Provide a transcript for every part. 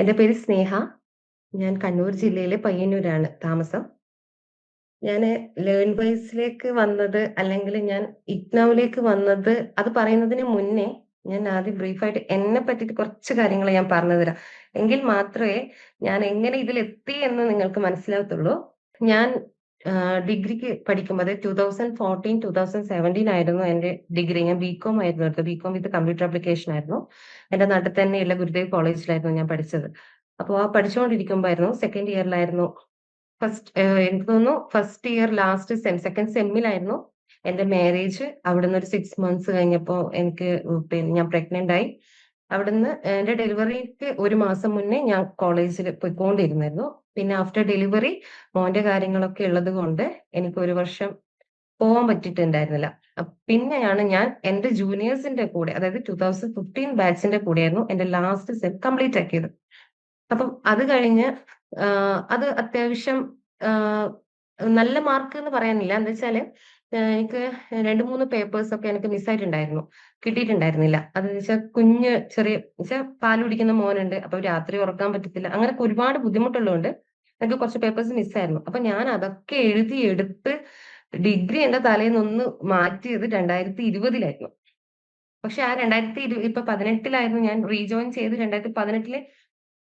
എന്റെ പേര് സ്നേഹ. ഞാൻ കണ്ണൂർ ജില്ലയിലെ പയ്യന്നൂരാണ് താമസം. ഞാൻ ലേൺ വൈസിലേക്ക് വന്നത് അല്ലെങ്കിൽ ഞാൻ ഇഗ്നോവിലേക്ക് വന്നത് അത് പറയുന്നതിന് മുന്നേ ഞാൻ ആദ്യം ബ്രീഫായിട്ട് എന്നെ പറ്റിയിട്ട് കുറച്ച് കാര്യങ്ങൾ ഞാൻ പറഞ്ഞു തരാം. എങ്കിൽ മാത്രമേ ഞാൻ എങ്ങനെ ഇതിലെത്തി എന്ന് നിങ്ങൾക്ക് മനസ്സിലാകത്തുള്ളൂ ഞാൻ ഡിഗ്രിക്ക് പഠിക്കുമ്പോൾ അതായത് 2014, 2017 ആയിരുന്നു എന്റെ ഡിഗ്രി. ഞാൻ ബികോം ആയിരുന്നു എടുത്തത്. ബികോം വിത്ത് കമ്പ്യൂട്ടർ ആപ്ലിക്കേഷൻ ആയിരുന്നു. എന്റെ നാട്ടിൽ തന്നെയുള്ള ഗുരുദേവ് കോളേജിലായിരുന്നു ഞാൻ പഠിച്ചത്. അപ്പോൾ ആ പഠിച്ചുകൊണ്ടിരിക്കുമ്പോഴായിരുന്നു സെക്കൻഡ് ഇയറിലായിരുന്നു ഫസ്റ്റ് എനിക്ക് തോന്നുന്നു first year last sem second സെമ്മിലായിരുന്നു എന്റെ മാരേജ്. അവിടുന്ന് ഒരു സിക്സ് മന്ത്സ് കഴിഞ്ഞപ്പോൾ എനിക്ക് പിന്നെ ഞാൻ പ്രഗ്നന്റ് ആയി. അവിടുന്ന് എന്റെ ഡെലിവറിക്ക് ഒരു മാസം മുന്നേ ഞാൻ കോളേജിൽ പൊയ്ക്കൊണ്ടിരുന്നായിരുന്നു. പിന്നെ ആഫ്റ്റർ ഡെലിവറി മോന്റെ കാര്യങ്ങളൊക്കെ ഉള്ളത് കൊണ്ട് എനിക്ക് ഒരു വർഷം പോവാൻ പറ്റിയിട്ടുണ്ടായിരുന്നില്ല. പിന്നെയാണ് ഞാൻ എന്റെ ജൂനിയേഴ്സിന്റെ കൂടെ അതായത് 2015 ബാച്ചിന്റെ കൂടെയായിരുന്നു എന്റെ ലാസ്റ്റ് സെം കംപ്ലീറ്റ് ആക്കിയത്. അപ്പം അത് കഴിഞ്ഞ് അത് അത്യാവശ്യം നല്ല മാർക്ക് എന്ന് പറയാനില്ല. എന്താ വെച്ചാൽ എനിക്ക് 2, 3 പേപ്പേഴ്സ് ഒക്കെ എനിക്ക് മിസ്സായിട്ടുണ്ടായിരുന്നു. കിട്ടിയിട്ടുണ്ടായിരുന്നില്ല. അതെന്ന് വെച്ചാൽ കുഞ്ഞ് ചെറിയ വെച്ചാ പാൽ കുടിക്കുന്ന മോനുണ്ട്. അപ്പൊ രാത്രി ഉറക്കാൻ പറ്റത്തില്ല. അങ്ങനെ ഒരുപാട് ബുദ്ധിമുട്ടുള്ളതുകൊണ്ട് എനിക്ക് കുറച്ച് പേപ്പേഴ്സ് മിസ്സായിരുന്നു. അപ്പൊ ഞാൻ അതൊക്കെ എഴുതി എടുത്ത് ഡിഗ്രി എന്റെ തലേന്നൊന്ന് മാറ്റിയത് 2020 പക്ഷെ ആ 2020 ഇപ്പൊ 18 ഞാൻ റീജോയിൻ ചെയ്ത് 2018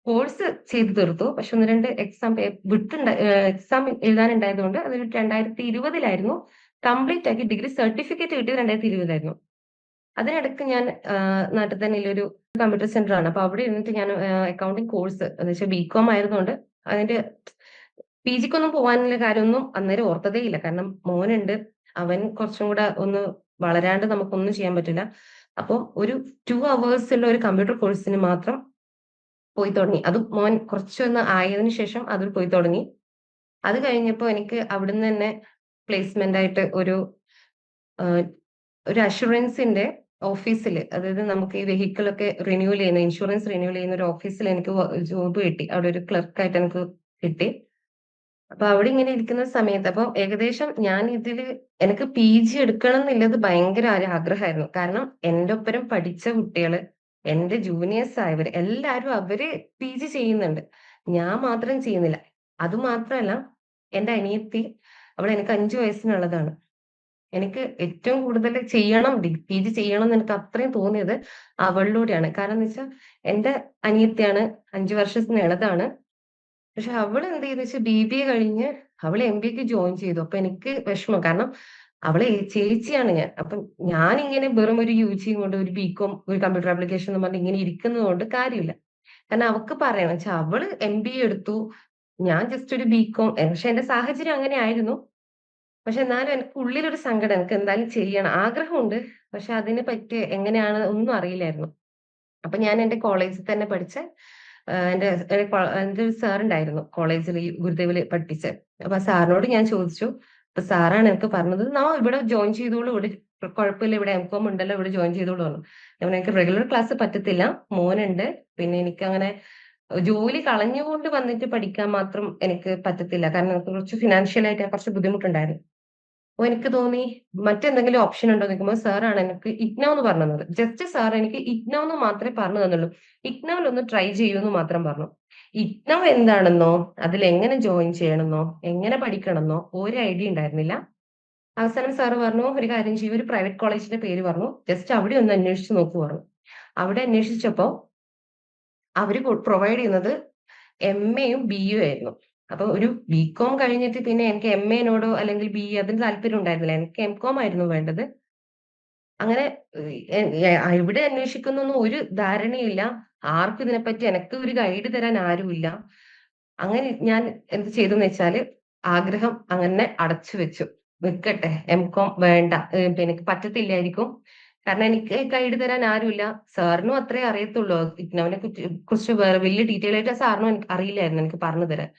കോഴ്സ് ചെയ്തു തീർത്തു. പക്ഷെ 1, 2 എക്സാം വിട്ട് വിട്ടുണ്ട എക്സാം എഴുതാനുണ്ടായതുകൊണ്ട് അത് 2020 കംപ്ലീറ്റ് ആക്കി ഡിഗ്രി സർട്ടിഫിക്കറ്റ് കിട്ടിയത് 2020 അതിനിടക്ക് ഞാൻ നാട്ടിൽ തന്നെ ഒരു കമ്പ്യൂട്ടർ സെന്റർ ആണ്. അപ്പൊ അവിടെ ഇരുന്നിട്ട് ഞാൻ അക്കൗണ്ടിങ് കോഴ്സ് എന്ന് വെച്ചാൽ ബികോം ആയതുകൊണ്ട് അതിന്റെ പി ജിക്കൊന്നും പോവാനുള്ള കാര്യമൊന്നും അന്നേരം ഓർത്തതേ ഇല്ല. കാരണം മോനുണ്ട്. അവൻ കുറച്ചും കൂടെ ഒന്ന് വളരാണ്ട് നമുക്കൊന്നും ചെയ്യാൻ പറ്റില്ല. അപ്പോൾ ഒരു ടു അവേഴ്സ് ഉള്ള ഒരു കമ്പ്യൂട്ടർ കോഴ്സിന് മാത്രം പോയി തുടങ്ങി. അത് മോൻ കുറച്ചൊന്ന് ആയതിനു ശേഷം അതിൽ പോയി തുടങ്ങി. അത് കഴിഞ്ഞപ്പോ എനിക്ക് അവിടുന്ന് തന്നെ പ്ലേസ്മെന്റ് ആയിട്ട് ഒരു ഒരു അഷ്വറൻസിന്റെ ഓഫീസിൽ അതായത് നമുക്ക് ഈ വെഹിക്കിൾ ഒക്കെ റിന്യൂ ചെയ്യുന്ന ഇൻഷുറൻസ് റിന്യൂ ചെയ്യുന്ന ഒരു ഓഫീസിൽ എനിക്ക് ജോബ് കിട്ടി. അവിടെ ഒരു ക്ലർക്ക് എനിക്ക് കിട്ടി. അപ്പൊ അവിടെ ഇങ്ങനെ ഇരിക്കുന്ന സമയത്ത് അപ്പൊ ഏകദേശം ഞാൻ ഇതിൽ എനിക്ക് പി ജി എടുക്കണം എന്നുള്ളത് ഭയങ്കര ആഗ്രഹമായിരുന്നു. കാരണം എന്റെ ഒപ്പരം പഠിച്ച കുട്ടികൾ, എന്റെ ജൂനിയേഴ്സ് ആയവർ എല്ലാവരും അവർ പി ജി ചെയ്യുന്നുണ്ട്. ഞാൻ മാത്രം ചെയ്യുന്നില്ല. അതുമാത്രമല്ല എന്റെ അനിയത്തി അവൾ എനിക്ക് അഞ്ചു വയസ്സിനുള്ളതാണ്. എനിക്ക് ഏറ്റവും കൂടുതൽ ചെയ്യണം ഡി പിജി ചെയ്യണം എന്ന് എനിക്ക് അത്രയും തോന്നിയത് അവളിലൂടെയാണ്. കാരണം എന്ന് വെച്ചാൽ എന്റെ അനിയത്തിയാണ് അഞ്ചു വർഷത്തിന് ഇളതാണ്. പക്ഷെ അവൾ എന്ത് ചെയ്തെന്ന് വെച്ചാൽ ബി ബി എ കഴിഞ്ഞ് അവൾ എം എംബിഎക്ക് ജോയിൻ ചെയ്തു. അപ്പൊ എനിക്ക് വിഷമം. കാരണം അവളെ ചേച്ചിയാണ് ഞാൻ. അപ്പൊ ഞാൻ ഇങ്ങനെ വെറും ഒരു യു ജി കൊണ്ട് ഒരു ബികോം ഒരു കമ്പ്യൂട്ടർ ആപ്ലിക്കേഷൻ എന്ന് പറഞ്ഞ് ഇങ്ങനെ ഇരിക്കുന്നത് കൊണ്ട് കാര്യമില്ല. കാരണം അവൾക്ക് പറയണം വെച്ചാൽ അവൾ എം എംബിഎ എടുത്തു. ഞാൻ ജസ്റ്റ് ഒരു ബികോം പക്ഷെ എന്റെ സാഹചര്യം അങ്ങനെ ആയിരുന്നു. പക്ഷെ എന്നാലും എനിക്ക് ഉള്ളിലൊരു സങ്കടം. എനിക്ക് എന്തായാലും ചെയ്യണം. ആഗ്രഹമുണ്ട്. പക്ഷെ അതിനെ പറ്റി എങ്ങനെയാണ് ഒന്നും അറിയില്ലായിരുന്നു. അപ്പൊ ഞാൻ എന്റെ കോളേജിൽ തന്നെ പഠിച്ച എന്റെ എന്റെ ഒരു സാർ ഉണ്ടായിരുന്നു കോളേജിൽ ഗുരുദേവിൽ പഠിപ്പിച്ച് അപ്പൊ സാറിനോട് ഞാൻ ചോദിച്ചു. അപ്പൊ സാറാണ് എനിക്ക് പറഞ്ഞത്, നാ ഇവിടെ ജോയിൻ ചെയ്തോളൂ. ഇവിടെ കുഴപ്പമില്ല. ഇവിടെ എം കോം ഉണ്ടല്ലോ. ഇവിടെ ജോയിൻ ചെയ്തോളൂ" പറഞ്ഞു, "എനിക്ക് റെഗുലർ ക്ലാസ് പറ്റത്തില്ല. മോനുണ്ട്. പിന്നെ എനിക്ക് അങ്ങനെ ജോലി കളഞ്ഞുകൊണ്ട് വന്നിട്ട് പഠിക്കാൻ മാത്രം എനിക്ക് പറ്റത്തില്ല. കാരണം എനിക്ക് കുറച്ച് ഫിനാൻഷ്യൽ ആയിട്ട് കുറച്ച് ബുദ്ധിമുട്ടുണ്ടായിരുന്നു." അപ്പൊ എനിക്ക് തോന്നി മറ്റെന്തെങ്കിലും ഓപ്ഷൻ ഉണ്ടോ നിൽക്കുമ്പോൾ സാറാണ് എനിക്ക് ഇഗ്നോ എന്ന് പറഞ്ഞു തന്നത്. ജസ്റ്റ് സാർ എനിക്ക് ഇഗ്നോ എന്ന് മാത്രമേ പറഞ്ഞു തന്നുള്ളൂ. ഇഗ്നോയിൽ ഒന്ന് ട്രൈ ചെയ്യൂ എന്ന് മാത്രം പറഞ്ഞു. ഇഗ്നോ എന്താണെന്നോ അതിൽ എങ്ങനെ ജോയിൻ ചെയ്യണമെന്നോ എങ്ങനെ പഠിക്കണമെന്നോ ഒരു ഐഡിയ ഉണ്ടായിരുന്നില്ല. അവസാനം സാറ് പറഞ്ഞു, "ഒരു കാര്യം ചെയ്യും ഒരു പ്രൈവറ്റ് കോളേജിന്റെ പേര് പറഞ്ഞു. ജസ്റ്റ് അവിടെ ഒന്ന് അന്വേഷിച്ച് നോക്കു പറഞ്ഞു. അവിടെ അന്വേഷിച്ചപ്പോ അവർ പ്രൊവൈഡ് ചെയ്യുന്നത് എം എയും ബി യു ആയിരുന്നു. അപ്പൊ ഒരു ബികോം കഴിഞ്ഞിട്ട് പിന്നെ എനിക്ക് എം എനോടോ അല്ലെങ്കിൽ ബിഇ അതിന് താല്പര്യം ഉണ്ടായിരുന്നില്ല. എനിക്ക് എം കോം ആയിരുന്നു വേണ്ടത്. അങ്ങനെ ഇവിടെ അന്വേഷിക്കുന്നൊന്നും ഒരു ധാരണയില്ല. ആർക്കും ഇതിനെപ്പറ്റി എനിക്ക് ഒരു ഗൈഡ് തരാൻ ആരുമില്ല. അങ്ങനെ ഞാൻ എന്ത് ചെയ്തു വെച്ചാൽ ആഗ്രഹം അങ്ങനെ അടച്ചു വെച്ചു. നിൽക്കട്ടെ എം കോം വേണ്ട. എനിക്ക് പറ്റത്തില്ലായിരിക്കും. കാരണം എനിക്ക് ഗൈഡ് തരാൻ ആരുമില്ല. സാറിനും അത്രേ അറിയത്തുള്ളൂ. ഇഗ്നോവിനെ കുറിച്ച് വേറെ വലിയ ഡീറ്റെയിൽ ആയിട്ട് സാറിനും എനിക്ക് അറിയില്ലായിരുന്നു എനിക്ക് പറഞ്ഞു തരാൻ.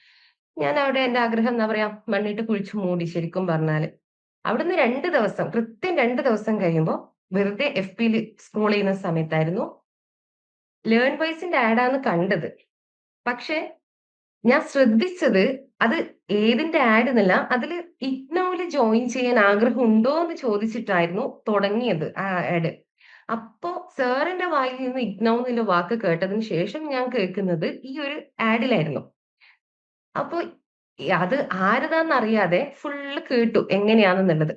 ഞാൻ അവിടെ എന്റെ ആഗ്രഹം എന്താ പറയാ മണ്ണിട്ട് കുഴിച്ചു മൂടി ശരിക്കും പറഞ്ഞാൽ. അവിടുന്ന് രണ്ട് ദിവസം കൃത്യം രണ്ട് ദിവസം കഴിയുമ്പോൾ വെറുതെ എഫ് പിയിൽ സ്ക്രോൾ ചെയ്യുന്ന സമയത്തായിരുന്നു ലേൺ വൈസിന്റെ ആഡ് ആണ് കണ്ടത്. പക്ഷെ ഞാൻ ശ്രദ്ധിച്ചത് അത് ഏതിന്റെ ആഡ് എന്നല്ല അതിൽ ഇഗ്നോയിൽ ജോയിൻ ചെയ്യാൻ ആഗ്രഹം ഉണ്ടോ എന്ന് ചോദിച്ചിട്ടായിരുന്നു തുടങ്ങിയത് ആ ആഡ്. അപ്പോ സാറിന്റെ വായിൽ നിന്ന് ഇഗ്നോ എന്നുള്ള വാക്ക് കേട്ടതിന് ശേഷം ഞാൻ കേൾക്കുന്നത് ഈ ഒരു ആഡിലായിരുന്നു. അപ്പൊ അത് ആരതാന്നറിയാതെ ഫുള്ള് കേട്ടു എങ്ങനെയാണെന്നുള്ളത്.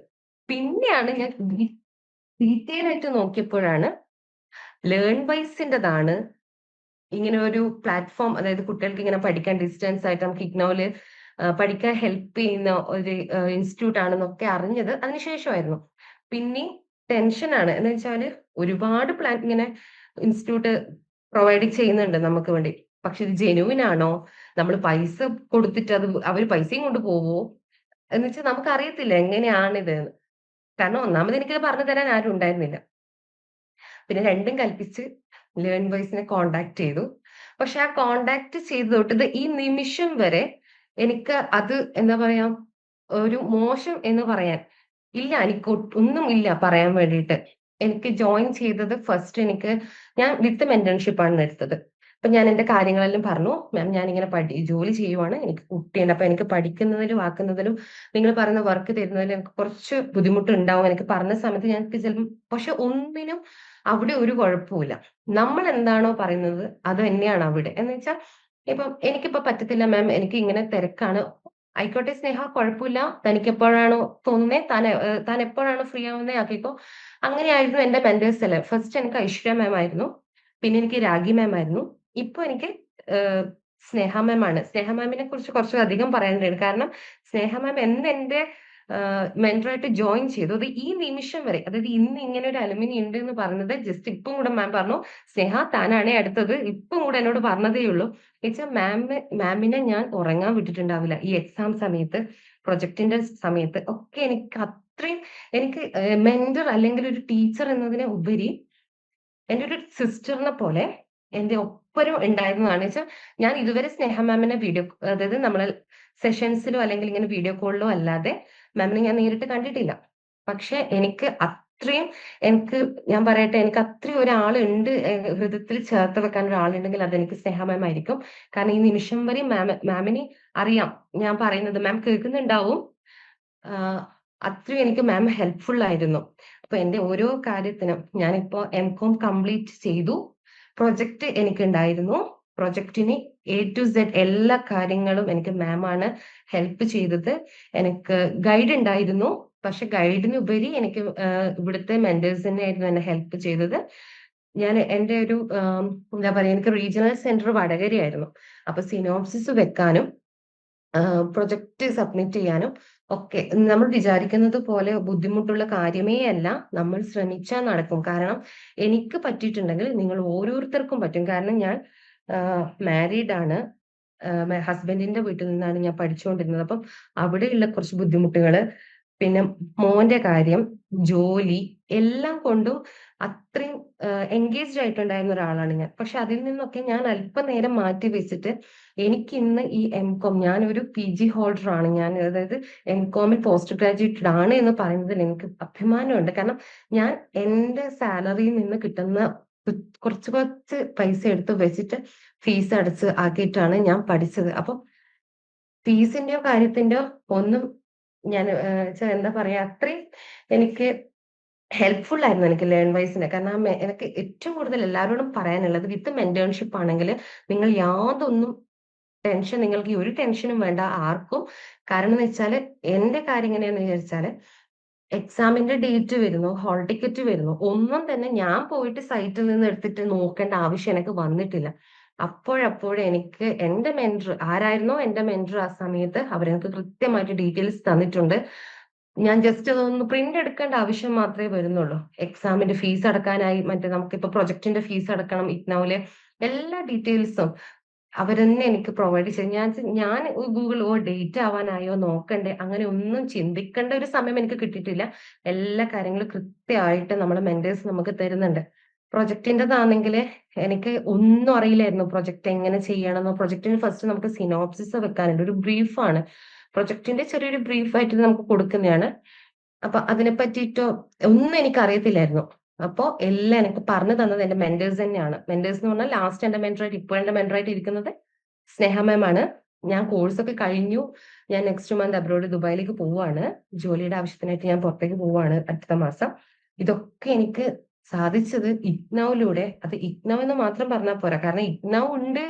പിന്നെയാണ് ഞാൻ ഡീറ്റെയിൽ ആയിട്ട് നോക്കിയപ്പോഴാണ് ലേൺ വൈസിന്റെതാണ് ഇങ്ങനെ ഒരു പ്ലാറ്റ്ഫോം അതായത് കുട്ടികൾക്ക് ഇങ്ങനെ പഠിക്കാൻ ഡിസ്റ്റൻസ് ആയിട്ട് നമുക്ക് ഇഗ്നോയിൽ പഠിക്കാൻ ഹെൽപ്പ് ചെയ്യുന്ന ഒരു ഇൻസ്റ്റിറ്റ്യൂട്ട് ആണെന്നൊക്കെ അറിഞ്ഞത് അതിനുശേഷമായിരുന്നു. പിന്നെ ടെൻഷനാണ്. എന്ന് വെച്ചാൽ ഒരുപാട് പ്ലാൻ ഇങ്ങനെ ഇൻസ്റ്റിറ്റ്യൂട്ട് പ്രൊവൈഡ് ചെയ്യുന്നുണ്ട് നമുക്ക് വേണ്ടി. പക്ഷെ ഇത് ജെനുവിൻ ആണോ? നമ്മൾ പൈസ കൊടുത്തിട്ട് അത് അവർ പൈസയും കൊണ്ട് പോവോ? എന്ന് വെച്ചാൽ നമുക്കറിയത്തില്ല എങ്ങനെയാണിത് കാരണം ഒന്നാമത് എനിക്കത് പറഞ്ഞു തരാൻ ആരും ഉണ്ടായിരുന്നില്ല. പിന്നെ രണ്ടും കൽപ്പിച്ച് ലേൺ ബോയ്സിനെ കോണ്ടാക്ട് ചെയ്തു. പക്ഷെ ആ കോണ്ടാക്ട് ചെയ്ത് തൊട്ട് ഈ നിമിഷം വരെ എനിക്ക് അത് എന്താ പറയാ ഒരു മോശം എന്ന് പറയാൻ ഇല്ല എനിക്ക് ഒന്നും ഇല്ല പറയാൻ വേണ്ടിയിട്ട്. എനിക്ക് ജോയിൻ ചെയ്തത് ഫസ്റ്റ് എനിക്ക് ഞാൻ വിത്ത് മെന്റർഷിപ്പ് ആണ് എടുത്തത്. അപ്പൊ ഞാൻ എന്റെ കാര്യങ്ങളെല്ലാം പറഞ്ഞു. മാം ഞാൻ ഇങ്ങനെ പഠി ജോലി ചെയ്യുവാണ്. എനിക്ക് കുട്ടിയുണ്ട്. അപ്പൊ എനിക്ക് പഠിക്കുന്നതിലും ആക്കുന്നതിലും നിങ്ങൾ പറയുന്ന വർക്ക് തരുന്നതിലും എനിക്ക് കുറച്ച് ബുദ്ധിമുട്ടുണ്ടാവും. എനിക്ക് പറഞ്ഞ സമയത്ത് ഞാൻ ചിലപ്പോൾ പക്ഷെ ഒന്നിനും അവിടെ ഒരു കുഴപ്പമില്ല നമ്മൾ എന്താണോ പറയുന്നത് അത് തന്നെയാണ് അവിടെ. എന്ന് വെച്ചാൽ ഇപ്പം എനിക്കിപ്പോ പറ്റത്തില്ല മാം എനിക്ക് ഇങ്ങനെ തിരക്കാണ്. ആയിക്കോട്ടെ സ്നേഹ കുഴപ്പമില്ല. തനിക്ക് എപ്പോഴാണോ തോന്നുന്നേ താൻ താൻ എപ്പോഴാണോ ഫ്രീ ആവുന്നേ ആക്കിക്കോ. അങ്ങനെയായിരുന്നു എന്റെ മെന്റേഴ്സ് എല്ലാം. ഫസ്റ്റ് എനിക്ക് ഐശ്വര്യ മാം ആയിരുന്നു. പിന്നെ എനിക്ക് രാഗി മാം ആയിരുന്നു. ഇപ്പൊ എനിക്ക് സ്നേഹമാമാണ് സ്നേഹ മാം ആണ്. സ്നേഹ മാമിനെ കുറിച്ച് കുറച്ചധികം പറയാനുണ്ട്. കാരണം സ്നേഹ മാം എന്ന് എന്റെ മെന്ററായിട്ട് ജോയിൻ ചെയ്തു. അത് ഈ നിമിഷം വരെ അതായത് ഇന്ന് ഇങ്ങനെ ഒരു അലുമിനി ഉണ്ട് എന്ന് പറഞ്ഞത് ജസ്റ്റ് ഇപ്പം കൂടെ മാം പറഞ്ഞു സ്നേഹ താനാണേ അടുത്തത്. ഇപ്പം കൂടെ എന്നോട് പറഞ്ഞതേ ഉള്ളൂ. എന്നുവെച്ചാൽ മാമ് മാമിനെ ഞാൻ ഉറങ്ങാൻ വിട്ടിട്ടുണ്ടാവില്ല. ഈ എക്സാം സമയത്ത് പ്രൊജക്ടിന്റെ സമയത്ത് ഒക്കെ എനിക്ക് അത്രയും എനിക്ക് മെന്റർ അല്ലെങ്കിൽ ഒരു ടീച്ചർ എന്നതിനെ ഉപരി എന്റെ ഒരു സിസ്റ്ററിനെ പോലെ എന്റെ ഒപ്പരം ഉണ്ടായിരുന്നതാണ്. വെച്ചാൽ ഞാൻ ഇതുവരെ സ്നേഹ മാമിനെ വീഡിയോ അതായത് നമ്മളെ സെഷൻസിലോ അല്ലെങ്കിൽ ഇങ്ങനെ വീഡിയോ കോളിലോ അല്ലാതെ മാമിനെ ഞാൻ നേരിട്ട് കണ്ടിട്ടില്ല. പക്ഷെ എനിക്ക് അത്രയും എനിക്ക് ഞാൻ പറയട്ടെ എനിക്ക് അത്രയും ഒരാളുണ്ട് ഹൃദയത്തിൽ ചേർത്ത് വെക്കാൻ ഒരാളുണ്ടെങ്കിൽ അതെനിക്ക് സ്നേഹ മാം ആയിരിക്കും. കാരണം ഈ നിമിഷം വരെ മാം മാമിന് അറിയാം ഞാൻ പറയുന്നത്. മാം കേൾക്കുന്നുണ്ടാവും. അത്രയും എനിക്ക് മാം ഹെൽപ്ഫുൾ ആയിരുന്നു. അപ്പൊ എന്റെ ഓരോ കാര്യത്തിനും ഞാനിപ്പോ എം കോം കംപ്ലീറ്റ് ചെയ്തു. പ്രൊജക്ട് എനിക്കുണ്ടായിരുന്നു. പ്രൊജക്ടിന് എ ടു സെഡ് എല്ലാ കാര്യങ്ങളും എനിക്ക് മാം ആണ് ഹെൽപ്പ് ചെയ്തത്. എനിക്ക് ഗൈഡ് ഉണ്ടായിരുന്നു. പക്ഷെ ഗൈഡിനുപരി എനിക്ക് ഇവിടുത്തെ മെന്റേഴ്സ് തന്നെയായിരുന്നു എന്നെ ഹെൽപ്പ് ചെയ്തത്. ഞാൻ എന്റെ ഒരു എന്താ പറയാ എനിക്ക് റീജിയണൽ സെന്റർ വടകരയായിരുന്നു. അപ്പൊ സിനോപ്സിസ് വെക്കാനും പ്രൊജക്ട് സബ്മിറ്റ് ചെയ്യാനും ഒക്കെ നമ്മൾ വിചാരിക്കുന്നത് പോലെ ബുദ്ധിമുട്ടുള്ള കാര്യമേ അല്ല. നമ്മൾ ശ്രമിച്ചാൽ നടക്കും. കാരണം എനിക്ക് പറ്റിയിട്ടുണ്ടെങ്കിൽ നിങ്ങൾ ഓരോരുത്തർക്കും പറ്റും. കാരണം ഞാൻ മാരീഡ് ആണ്. ഹസ്ബൻഡിന്റെ വീട്ടിൽ നിന്നാണ് ഞാൻ പഠിച്ചുകൊണ്ടിരുന്നത്. അപ്പം അവിടെയുള്ള കുറച്ച് ബുദ്ധിമുട്ടുകൾ, പിന്നെ മോന്റെ കാര്യം, ജോലി എല്ലാം കൊണ്ടും അത്രയും എൻഗേജ്ഡ് ആയിട്ടുണ്ടായിരുന്ന ഒരാളാണ് ഞാൻ. പക്ഷെ അതിൽ നിന്നൊക്കെ ഞാൻ അല്പനേരം മാറ്റി വെച്ചിട്ട് എനിക്ക് ഇന്ന് ഈ എം എംകോം ഞാനൊരു പിജി ഹോൾഡർ ആണ്. ഞാൻ അതായത് എം കോമിൽ പോസ്റ്റ് ഗ്രാജുവേറ്റഡ് ആണ് എന്ന് പറയുന്നതിൽ എനിക്ക് അഭിമാനമുണ്ട്. കാരണം ഞാൻ എന്റെ സാലറിയിൽ നിന്ന് കിട്ടുന്ന കുറച്ച് കുറച്ച് പൈസ എടുത്ത് വെച്ചിട്ട് ഫീസ് അടച്ച് ആക്കിയിട്ടാണ് ഞാൻ പഠിച്ചത്. അപ്പൊ ഫീസിന്റെയോ കാര്യത്തിന്റെയോ ഒന്നും ഞാൻ എന്താ പറയാ അത്രയും എനിക്ക് ഹെൽപ്ഫുൾ ആയിരുന്നു എനിക്ക് ലേൺ വൈസിന്. കാരണം എനിക്ക് ഏറ്റവും കൂടുതൽ എല്ലാവരോടും പറയാനുള്ളത് വിത്ത് മെന്റേൺഷിപ്പ് ആണെങ്കിൽ നിങ്ങൾ യാതൊന്നും ടെൻഷൻ നിങ്ങൾക്ക് ഒരു ടെൻഷനും വേണ്ട ആർക്കും. കാരണം എന്ന് വെച്ചാൽ എന്റെ കാര്യം എങ്ങനെയാന്ന് വിചാരിച്ചാൽ എക്സാമിന്റെ ഡേറ്റ് വരുന്നു, ഹോൾ ടിക്കറ്റ് വരുന്നു. ഒന്നും തന്നെ ഞാൻ പോയിട്ട് സൈറ്റിൽ നിന്ന് എടുത്തിട്ട് നോക്കേണ്ട ആവശ്യം എനിക്ക് വന്നിട്ടില്ല. അപ്പോഴപ്പോഴെ എനിക്ക് എന്റെ മെന്റർ ആരായിരുന്നോ എന്റെ മെന്റർ ആ സമയത്ത് അവരെനിക്ക് കൃത്യമായിട്ട് ഡീറ്റെയിൽസ് തന്നിട്ടുണ്ട്. ഞാൻ ജസ്റ്റ് അതൊന്ന് പ്രിന്റ് എടുക്കേണ്ട ആവശ്യം മാത്രമേ വരുന്നുള്ളൂ. എക്സാമിന്റെ ഫീസ് അടക്കാനായി മറ്റേ നമുക്കിപ്പോ പ്രൊജക്ടിന്റെ ഫീസ് അടക്കണം ഇഗ്നോയിൽ എല്ലാ ഡീറ്റെയിൽസും അവരെന്നെ എനിക്ക് പ്രൊവൈഡ് ചെയ്തു. ഞാൻ ഞാൻ ഗൂഗിൾ ഓ ഡേറ്റ് ആവാനായോ നോക്കണ്ടേ അങ്ങനെ ഒന്നും ചിന്തിക്കേണ്ട ഒരു സമയം എനിക്ക് കിട്ടിയിട്ടില്ല. എല്ലാ കാര്യങ്ങളും കൃത്യമായിട്ട് നമ്മുടെ മെന്റേഴ്സ് നമുക്ക് തരുന്നുണ്ട്. പ്രൊജക്ടിന്റേതാണെങ്കിൽ എനിക്ക് ഒന്നും അറിയില്ലായിരുന്നു. പ്രൊജക്ട് എങ്ങനെ ചെയ്യണമെന്നോ പ്രൊജക്ടിന് ഫസ്റ്റ് നമുക്ക് സിനോപ്സിസ് വെക്കാനുണ്ട്. ഒരു ബ്രീഫാണ്. പ്രൊജക്ടിന്റെ ചെറിയൊരു ബ്രീഫായിട്ട് നമുക്ക് കൊടുക്കുന്നതാണ്. അപ്പൊ അതിനെ പറ്റിയിട്ടോ ഒന്നും എനിക്ക് അറിയത്തില്ലായിരുന്നു. അപ്പോ എല്ലാം എനിക്ക് പറഞ്ഞു തന്നത് എന്റെ മെന്റേഴ്സ് തന്നെയാണ്. മെന്റേഴ്സ് എന്ന് പറഞ്ഞാൽ ലാസ്റ്റ് എന്റെ മെന്ററായിട്ട് ഇപ്പോൾ എന്റെ മെന്ററായിട്ട് ഇരിക്കുന്നത് സ്നേഹ മാം ആണ്. ഞാൻ കോഴ്സ് ഒക്കെ കഴിഞ്ഞു. ഞാൻ നെക്സ്റ്റ് മന്ത് അബ്രോഡ് ദുബായിലേക്ക് പോവാണ്. ജോലിയുടെ ആവശ്യത്തിനായിട്ട് ഞാൻ പുറത്തേക്ക് പോവാണ് അടുത്ത മാസം. ഇതൊക്കെ എനിക്ക് സാധിച്ചത് ഇഗ്നൗലൂടെ അത് ഇഗ്നൗ എന്ന് മാത്രം പറഞ്ഞാൽ പോരാ. കാരണം ഇഗ്നൗ ഉണ്ട്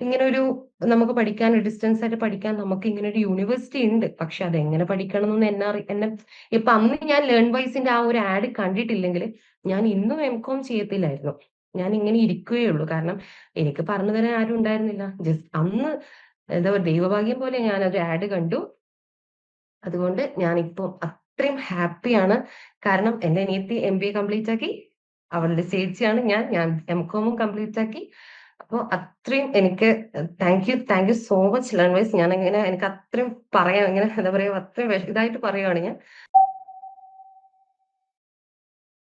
ഇങ്ങനെ ഒരു നമുക്ക് പഠിക്കാൻ ഡിസ്റ്റൻസ് ആയിട്ട് പഠിക്കാൻ നമുക്ക് ഇങ്ങനെ ഒരു യൂണിവേഴ്സിറ്റി ഉണ്ട്. പക്ഷെ അത് എങ്ങനെ പഠിക്കണം എന്നെ അറി എന്നെ ഇപ്പൊ അന്ന് ഞാൻ ലേൺ വൈസിന്റെ ആ ഒരു ആഡ് കണ്ടിട്ടില്ലെങ്കിൽ ഞാൻ ഇന്നും എം കോം ചെയ്യത്തില്ലായിരുന്നു. ഞാൻ ഇങ്ങനെ ഇരിക്കുകയുള്ളൂ. കാരണം എനിക്ക് പറഞ്ഞു തരാൻ ആരും ഉണ്ടായിരുന്നില്ല. ജസ്റ്റ് അന്ന് എന്താ പറയുക ദൈവഭാഗ്യം പോലെ ഞാൻ ഒരു ആഡ് കണ്ടു. അതുകൊണ്ട് ഞാനിപ്പോ അത്രയും ഹാപ്പിയാണ്. കാരണം എന്റെ അനിയത്തി എ കംപ്ലീറ്റ് ആക്കി. അവളുടെ ചേച്ചിയാണ് ഞാൻ. ഞാൻ എം കോമും കംപ്ലീറ്റ് ആക്കി. അപ്പൊ അത്രയും എനിക്ക് thank you thank you so much learn wise. ഞാൻ എങ്ങനെ എനിക്ക് അത്രയും പറയാം എങ്ങനെ എന്താ പറയാ അത്രയും ഇതായിട്ട് പറയുകയാണ് ഞാൻ.